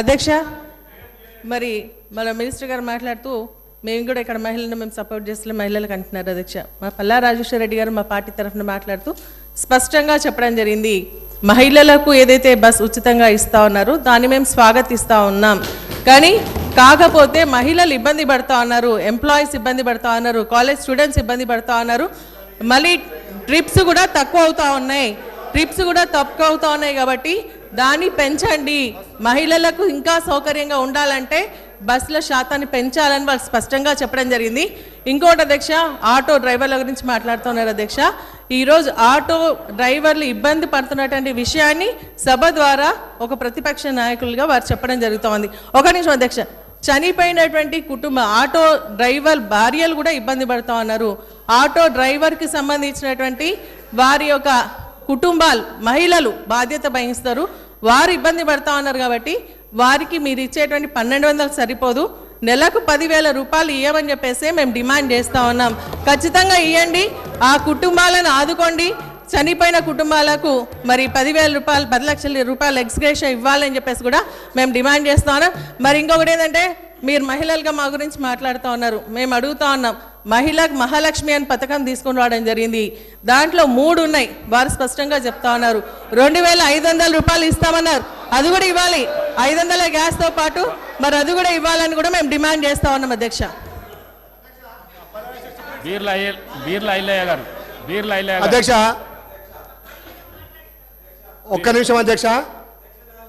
అధ్యక్ష మరి మన మినిస్టర్ గారు మాట్లాడుతూ మేము కూడా ఇక్కడ మహిళలను మేము సపోర్ట్ చేస్తున్న మహిళలకు అంటున్నారు అధ్యక్ష. మా పల్లా రాజేశ్వర రెడ్డి గారు మా పార్టీ తరఫున మాట్లాడుతూ స్పష్టంగా చెప్పడం జరిగింది. మహిళలకు ఏదైతే బస్ ఉచితంగా ఇస్తా ఉన్నారో దాన్ని మేము స్వాగతిస్తూ ఉన్నాం. కానీ కాకపోతే మహిళలు ఇబ్బంది పడతా ఉన్నారు ఎంప్లాయీస్ ఇబ్బంది పడతా ఉన్నారు కాలేజ్ స్టూడెంట్స్ ఇబ్బంది పడతా ఉన్నారు. మళ్ళీ ట్రిప్స్ కూడా తక్కువ అవుతా ఉన్నాయి. ట్రిప్స్ కూడా తక్కువ అవుతా ఉన్నాయి కాబట్టి దాన్ని పెంచండి. మహిళలకు ఇంకా సౌకర్యంగా ఉండాలంటే బస్సుల శాతాన్ని పెంచాలని వాళ్ళు స్పష్టంగా చెప్పడం జరిగింది. ఇంకోటి అధ్యక్ష ఆటో డ్రైవర్ల గురించి మాట్లాడుతున్నారు అధ్యక్ష. ఈరోజు ఆటో డ్రైవర్లు ఇబ్బంది పడుతున్నటువంటి విషయాన్ని సభ ద్వారా ఒక ప్రతిపక్ష నాయకులుగా వారు చెప్పడం జరుగుతోంది. ఒక నిమిషం అధ్యక్ష చనిపోయినటువంటి కుటుంబ ఆటో డ్రైవర్ భార్యలు కూడా ఇబ్బంది పడుతూ ఉన్నారు. ఆటో డ్రైవర్కి సంబంధించినటువంటి వారి యొక్క కుటుంబాలు మహిళలు బాధ్యత వహిస్తారు. వారు ఇబ్బంది పడతా ఉన్నారు కాబట్టి వారికి మీరు ఇచ్చేటువంటి పన్నెండు వందలు సరిపోదు. నెలకు పదివేల రూపాయలు ఇవ్వమని చెప్పేసి మేము డిమాండ్ చేస్తూ ఉన్నాం. ఖచ్చితంగా ఇవ్వండి ఆ కుటుంబాలను ఆదుకోండి. చనిపోయిన కుటుంబాలకు మరి పదివేల రూపాయలు పది లక్షల రూపాయలు ఎక్స్గ్రేషన్ ఇవ్వాలని చెప్పేసి కూడా మేము డిమాండ్ చేస్తా ఉన్నాం. మరి ఇంకొకటి ఏంటంటే మీరు మహిళలుగా మా గురించి మాట్లాడుతూ ఉన్నారు. మేము అడుగుతా ఉన్నాం. మహిళకు మహాలక్ష్మి అని పథకం తీసుకుని రావడం జరిగింది. దాంట్లో మూడు ఉన్నాయి. వారు స్పష్టంగా చెప్తా ఉన్నారు. రెండు వేల ఐదు వందల రూపాయలు ఇస్తామన్నారు. అది కూడా ఇవ్వాలి. ఐదు వందల గ్యాస్తో పాటు మరి అది కూడా ఇవ్వాలని కూడా మేము డిమాండ్ చేస్తా ఉన్నాం అధ్యక్ష. అధ్యక్ష ఒక్క నిమిషం అధ్యక్ష.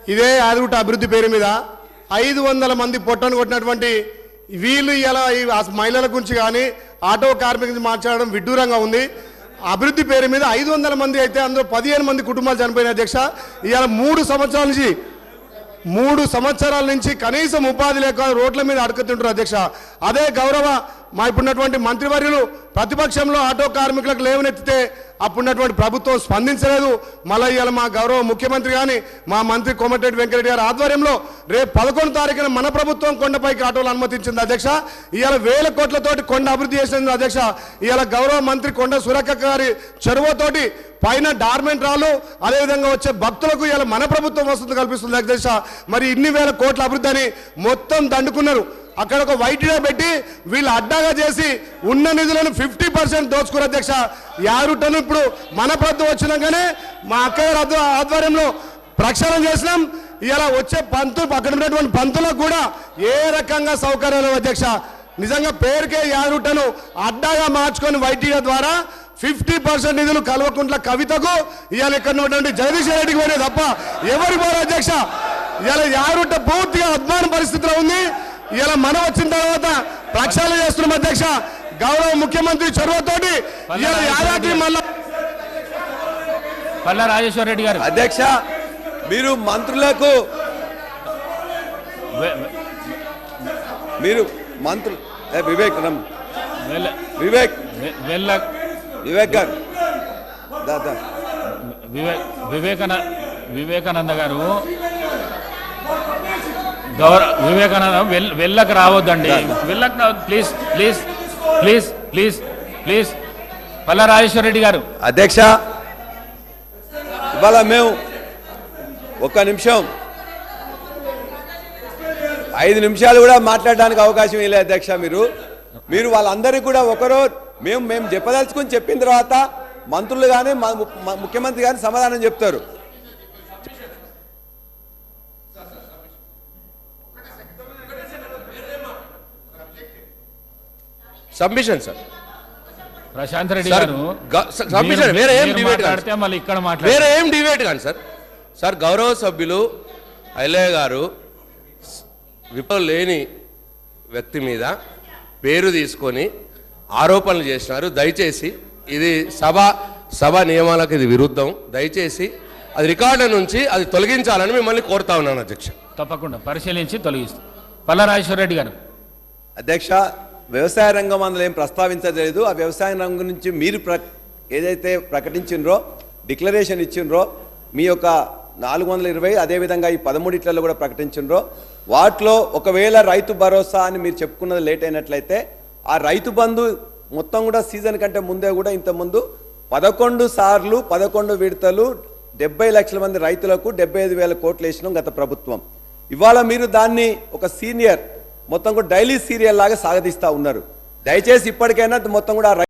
ఇదే ఆదిగుట్ట అభివృద్ధి పేరు మీద ఐదు వందల మంది పొట్టను కొట్టినటువంటి వీళ్ళు ఇలా ఈ మహిళల గురించి కానీ ఆటో కార్మికుల మాట్లాడడం విడ్డూరంగా ఉంది. అభివృద్ధి పేరు మీద ఐదు వందల మంది అయితే అందులో పదిహేను మంది కుటుంబాలు చనిపోయిన అధ్యక్ష. ఇవాళ మూడు సంవత్సరాల నుంచి మూడు సంవత్సరాల నుంచి కనీసం ఉపాధి లేక రోడ్ల మీద అడుగుతుంటారు అధ్యక్ష. అదే గౌరవ మా ఇప్పుడున్నటువంటి మంత్రివర్యులు ప్రతిపక్షంలో ఆటో కార్మికులకు లేవనెత్తితే అప్పుడున్నటువంటి ప్రభుత్వం స్పందించలేదు. మళ్ళీ ఇవాళ మా గౌరవ ముఖ్యమంత్రి కానీ మా మంత్రి కోమటిరెడ్డి వెంకరెడ్డి గారి ఆధ్వర్యంలో రేపు పదకొండు తారీఖున మన ప్రభుత్వం కొండపైకి ఆటోలు అనుమతించింది అధ్యక్ష. ఇవాళ వేల కోట్లతోటి కొండ అభివృద్ధి చేసింది అధ్యక్ష. ఇవాళ గౌరవ మంత్రి కొండ సురక్క గారి చొరవతోటి పైన డార్మెంట్ రాళ్ళు అదేవిధంగా వచ్చే భక్తులకు ఇలా మన ప్రభుత్వం వస్తుంది కల్పిస్తుంది అధ్యక్ష. మరి ఇన్ని వేల కోట్ల అభివృద్ధి అని మొత్తం దండుకున్నారు. అక్కడ ఒక వైట్ పెట్టి వీళ్ళు అడ్డాగా చేసి ఉన్న నిధులను ఫిఫ్టీ పర్సెంట్ దోచుకున్నారు అధ్యక్ష. యారుటను ఇప్పుడు మన ప్రభుత్వం వచ్చినాకనే మా అక్కయ్య ఆధ్వర్యంలో ప్రక్షాళన చేసినాం. ఇలా వచ్చే పంతు అక్కడ ఉన్నటువంటి పంతులకు కూడా ఏ రకంగా సౌకర్యాలు అధ్యక్ష. నిజంగా పేరుకే యారుటను అడ్డాగా మార్చుకొని వైటీఆర్ ద్వారా ఫిఫ్టీ పర్సెంట్ నిధులు కల్వకుంట్ల కవితకు ఇవాళ ఇక్కడ ఉన్నటువంటి జగదీశ్వర రెడ్డికి పోయినాయి తప్ప ఎవరు పోరు అధ్యక్ష. ఇవాళ యారుట పూర్తిగా అద్మాన పరిస్థితిలో ఉంది. ఇలా మనం వచ్చిన తర్వాత ప్రక్షాళన చేస్తున్నాం అధ్యక్ష. గౌరవ ముఖ్యమంత్రి చొరవతోటి ఇవాళ యాదాద్రి మళ్ళా పల్లా రాజేశ్వర రెడ్డి గారు. అధ్యక్ష మీరు మంత్రులకు మీరు మంత్రులు ఏ, వివేక్ వివేక్. వివేక్ గారు. వివేకాన వివేకానంద గారు. గౌరవ వివేకానంద వెళ్ళకు రావద్దండి. వెళ్ళకు please please. Please please please. Palla Rajeshwara Reddy గారు. అధ్యక్ష ఇవాళ మేము ఒక్క నిమిషం ఐదు నిమిషాలు కూడా మాట్లాడడానికి అవకాశం ఇవ్వలేదు అధ్యక్ష మీరు. మీరు వాళ్ళందరికీ కూడా ఒకరో మేము మేము చెప్పదలుచుకుని చెప్పిన తర్వాత మంత్రులు కానీ ముఖ్యమంత్రి కానీ సమాధానం చెప్తారు. సబ్మిషన్ సార్ ప్రశాంత్ రెడ్డి గారు వేరే ఏం కాదు. ఇక్కడ మాట్లాడారు వేరే ఏం డిబేట్ కానీ సార్ సార్ గౌరవ సభ్యులు ఐలయ్య గారు విఫలం లేని వ్యక్తి మీద పేరు తీసుకొని ఆరోపణలు చేసినారు. దయచేసి ఇది సభ సభ నియమాలకు ఇది విరుద్ధం. దయచేసి అది రికార్డు నుంచి అది తొలగించాలని మిమ్మల్ని కోరుతా ఉన్నాను అధ్యక్ష. తప్పకుండా పరిశీలించి తొలగిస్తాం. పల్లా రాజేశ్వర రెడ్డి గారు. అధ్యక్ష వ్యవసాయ రంగం అందులో ఏం ప్రస్తావించలేదు. ఆ వ్యవసాయ రంగం నుంచి మీరు ప్ర ఏదైతే ప్రకటించిండ్రో డిక్లరేషన్ ఇచ్చిండ్రో మీ యొక్క నాలుగు వందల ఇరవై అదేవిధంగా ఈ పదమూడిట్లలో కూడా ప్రకటించిండ్రో వాటిలో ఒకవేళ రైతు భరోసా అని మీరు చెప్పుకున్నది లేట్ అయినట్లయితే ఆ రైతు బంధు మొత్తం కూడా సీజన్ కంటే ముందే కూడా ఇంతకుముందు పదకొండు సార్లు పదకొండు విడతలు డెబ్బై లక్షల మంది రైతులకు డెబ్బై ఐదు వేల కోట్లు వేసినాం గత ప్రభుత్వం. ఇవాళ మీరు దాన్ని ఒక సీనియర్ మొత్తం కూడా డైలీ సీరియల్ లాగా సాగదీస్తా ఉన్నారు. దయచేసి ఇప్పటికైనా మొత్తం కూడా